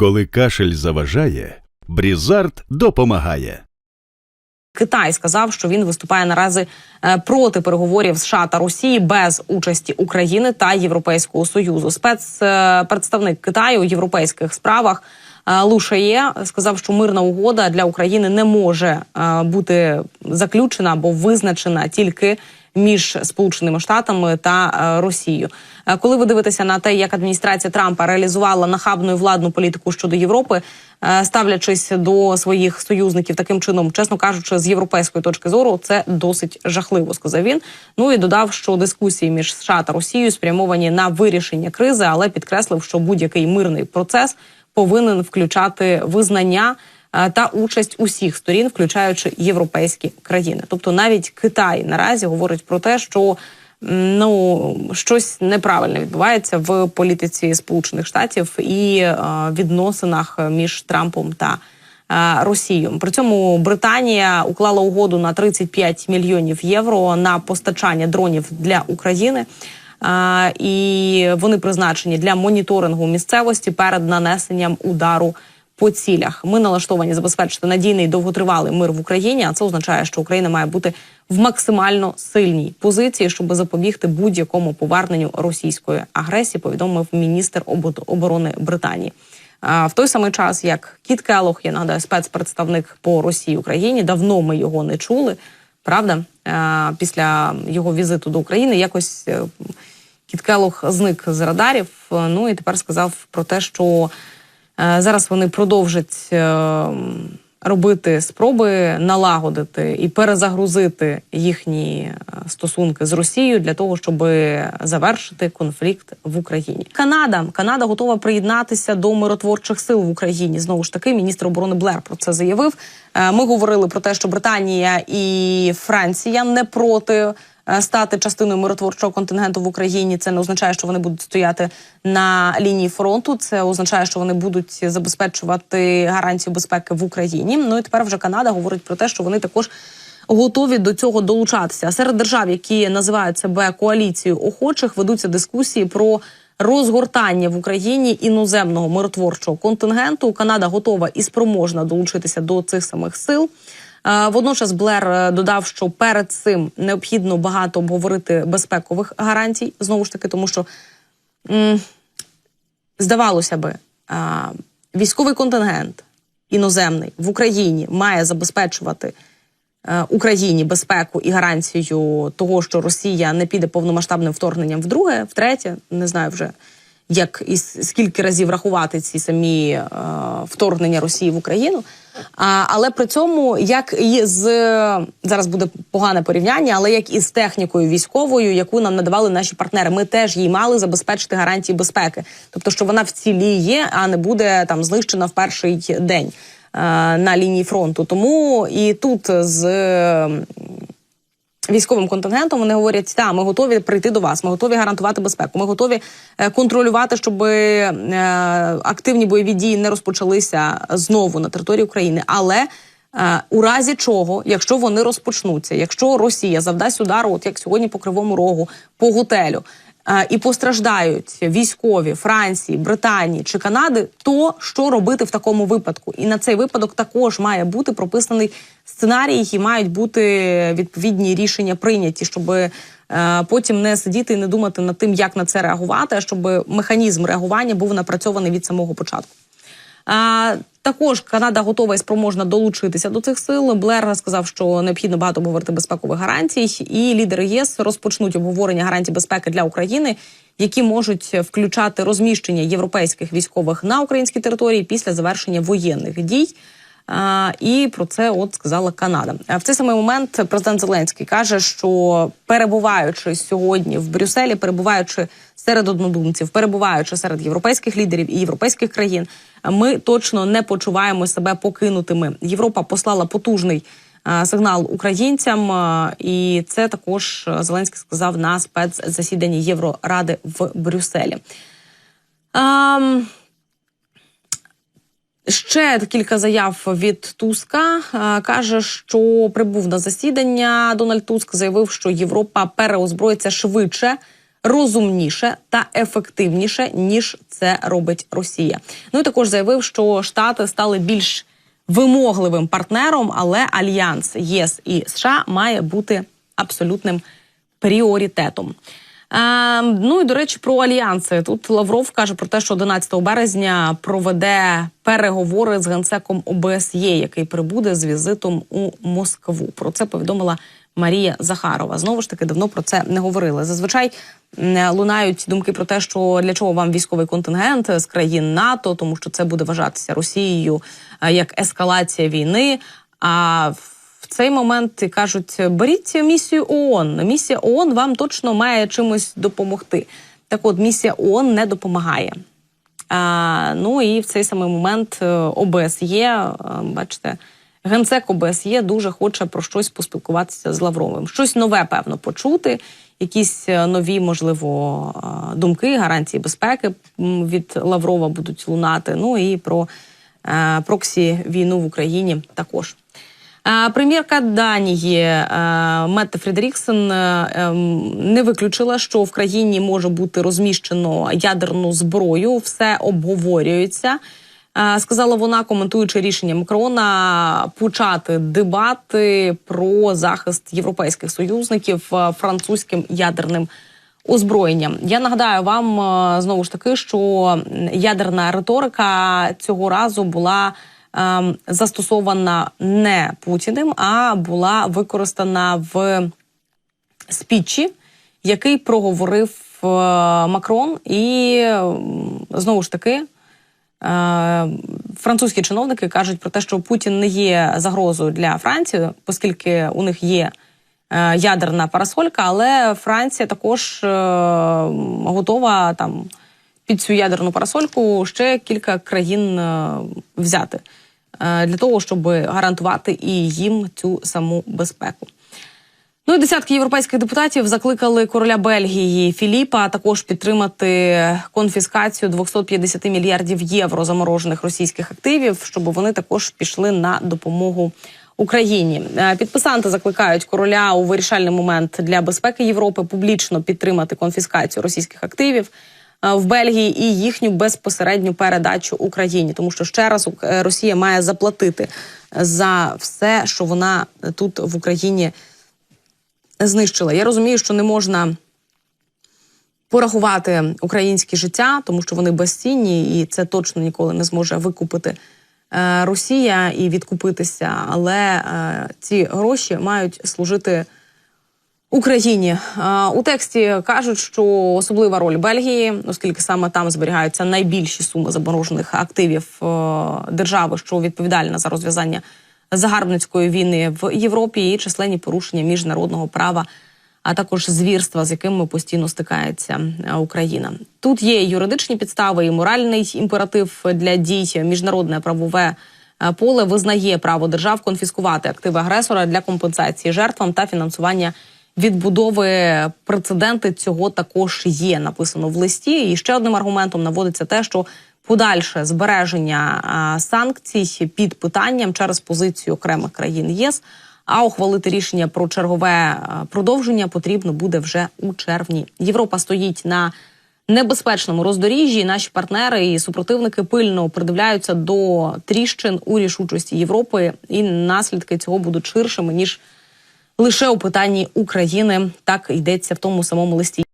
Коли кашель заважає, Брізард допомагає. Китай сказав, що він виступає наразі е, проти переговорів США та Росії без участі України та Європейського союзу. Спецпредставник Китаю у європейських справах е, Лу Шає сказав, що мирна угода для України не може е, бути заключена або визначена тільки між Сполученими Штатами та е, Росією. Коли ви дивитеся на те, як адміністрація Трампа реалізувала нахабну і владну політику щодо Європи, ставлячись до своїх союзників таким чином, чесно кажучи, з європейської точки зору, це досить жахливо, сказав він. Ну і додав, що дискусії між США та Росією спрямовані на вирішення кризи, але підкреслив, що будь-який мирний процес повинен включати визнання е, та участь усіх сторін, включаючи європейські країни. Тобто навіть Китай наразі говорить про те, що ну щось неправильне відбувається в політиці Сполучених Штатів і е, відносинах між Трампом та е, Росією. При цьому Британія уклала угоду на 35 мільйонів євро на постачання дронів для України. І вони призначені для моніторингу місцевості перед нанесенням удару по цілях. Ми налаштовані забезпечити надійний довготривалий мир в Україні. А це означає, що Україна має бути в максимально сильній позиції, щоб запобігти будь-якому поверненню російської агресії. Повідомив міністр оборони Британії. А в той самий час, як Кіт Келох, я нагадаю, спецпредставник по Росії Україні, давно ми його не чули. Правда, після його візиту до України якось е, Кіт Келох зник з радарів. е, Ну і тепер сказав про те, що е, зараз вони продовжать е, робити спроби налагодити і перезагрузити їхні стосунки з Росією для того, щоб завершити конфлікт в Україні. Канада Канада готова приєднатися до миротворчих сил в Україні. Знову ж таки, міністр оборони Блер про це заявив. Ми говорили про те, що Британія і Франція не проти стати частиною миротворчого контингенту в Україні. Це не означає, що вони будуть стояти на лінії фронту. Це означає, що вони будуть забезпечувати гарантію безпеки в Україні. Ну і тепер вже Канада говорить про те, що вони також. Готові до цього долучатися. Серед держав, які називають себе коаліцією охочих, ведуться дискусії про розгортання в Україні іноземного миротворчого контингенту. Канада готова і спроможна долучитися до цих самих сил. Е, Водночас Блер е, додав, що перед цим необхідно багато обговорити безпекових гарантій. Знову ж таки, тому що здавалося би, е, військовий контингент іноземний в Україні має забезпечувати Україні безпеку і гарантію того, що Росія не піде повномасштабним вторгненням вдруге, втретє, не знаю вже як і скільки разів рахувати ці самі е, вторгнення Росії в Україну. А, але при цьому, як і з зараз буде погане порівняння, але як і з технікою військовою, яку нам надавали наші партнери, ми теж їй мали забезпечити гарантії безпеки, тобто, що вона в цілі є, а не буде там знищена в перший день е, на лінії фронту. Тому і тут з військовим контингентом вони говорять, та ми готові прийти до вас, ми готові гарантувати безпеку. Ми готові е, контролювати, щоб е, активні бойові дії не розпочалися знову на території України. Але е, у разі чого, якщо вони розпочнуться, якщо Росія завдасть удару, от як сьогодні по кривому рогу, по готелю. Е, І постраждають військові Франції, Британії чи Канади, то що робити в такому випадку? І на цей випадок також має бути прописаний сценарій, і мають бути відповідні рішення прийняті, щоб е, потім не сидіти і не думати над тим, як на це реагувати, а щоб механізм реагування був напрацьований від самого початку. А, також Канада готова і спроможна долучитися до цих сил. Блер сказав, що необхідно багато обговорити безпекових гарантій, і лідери ЄС розпочнуть обговорення гарантій безпеки для України, які можуть включати розміщення європейських військових на українській території після завершення воєнних дій. І про це от сказала Канада. В цей самий момент президент Зеленський каже, що перебуваючи сьогодні в Брюсселі, перебуваючи серед однодумців, перебуваючи серед європейських лідерів і європейських країн, ми точно не почуваємо себе покинутими. Європа послала потужний сигнал українцям, і це також Зеленський сказав на спецзасіданні Євроради в Брюсселі. Ще кілька заяв від Туска каже, що прибув на засідання. Дональд Туск заявив, що Європа переозброїться швидше розумніше та ефективніше ніж це робить Росія. Ну і також заявив, що Штати стали більш вимогливим партнером, але альянс ЄС і США має бути абсолютним пріоритетом. Е, ну і до речі, про альянси тут Лавров каже про те, що 11 березня проведе переговори з генсеком ОБСЄ, який прибуде з візитом у Москву. Про це повідомила Марія Захарова. Знову ж таки, давно про це не говорили. Зазвичай лунають думки про те, що для чого вам військовий контингент з країн НАТО, тому що це буде вважатися Росією е, як ескалація війни. А цей момент кажуть: беріть місію ООН. Місія ООН вам точно має чимось допомогти. Так, от місія ООН не допомагає. А, ну і в цей самий момент е, ОБСЄ, е, бачите, генсек ОБСЄ дуже хоче про щось поспілкуватися з Лавровим. Щось нове, певно, почути, якісь е, нові, можливо, думки, гарантії безпеки від Лаврова будуть лунати. Ну і про проксі війну в Україні також. Прем'єрка Данії Метте Фредеріксен е, ем, не виключила, що в країні може бути розміщено ядерну зброю. Все обговорюється. Сказала вона, коментуючи рішення Макрона почати дебати про захист європейських союзників е, французьким ядерним озброєнням. Я нагадаю вам е, знову ж таки, що ядерна риторика цього разу була застосована не Путіним, а була використана в спічі, який проговорив е, Макрон, і знову ж таки. Е, Французькі чиновники кажуть про те, що Путін не є загрозою для Франції, оскільки у них є е, ядерна парасолька, але Франція також готова там під цю ядерну парасольку ще кілька країн взяти для того, щоб гарантувати і їм цю саму безпеку. Ну і десятки європейських депутатів закликали короля Бельгії Філіпа також підтримати конфіскацію 250 мільярдів євро заморожених російських активів, щоб вони також пішли на допомогу Україні. Е, Підписанти закликають короля у вирішальний момент для безпеки Європи публічно підтримати конфіскацію російських активів. Е, В Бельгії і їхню безпосередню передачу Україні, тому що ще раз е, Росія має заплатити за все, що вона тут в Україні знищила. Я розумію, що не можна порахувати українське життя, тому що вони безцінні, і це точно ніколи не зможе викупити е, Росія і відкупитися. Але ці гроші мають служити. Україні у тексті кажуть, що особлива роль Бельгії, оскільки саме там зберігаються найбільші суми заморожених активів е, держави, що відповідальна за розв'язання загарбницької війни в Європі і численні порушення міжнародного права, а також звірства, з якими постійно стикається е, Україна. Тут є юридичні підстави і моральний імператив для дій. Міжнародне правове е, поле визнає право держав конфіскувати активи агресора для компенсації жертвам та фінансування відбудови. Прецеденти цього також є. Написано в листі. І ще одним аргументом наводиться те, що подальше збереження санкцій під питанням через позицію окремих країн ЄС. А ухвалити рішення про чергове продовження потрібно буде вже у червні. Європа стоїть на небезпечному роздоріжжі. Наші партнери і супротивники пильно придивляються до тріщин у рішучості Європи, і наслідки цього будуть ширшими ніж лише у питанні України. Так йдеться в тому самому листі.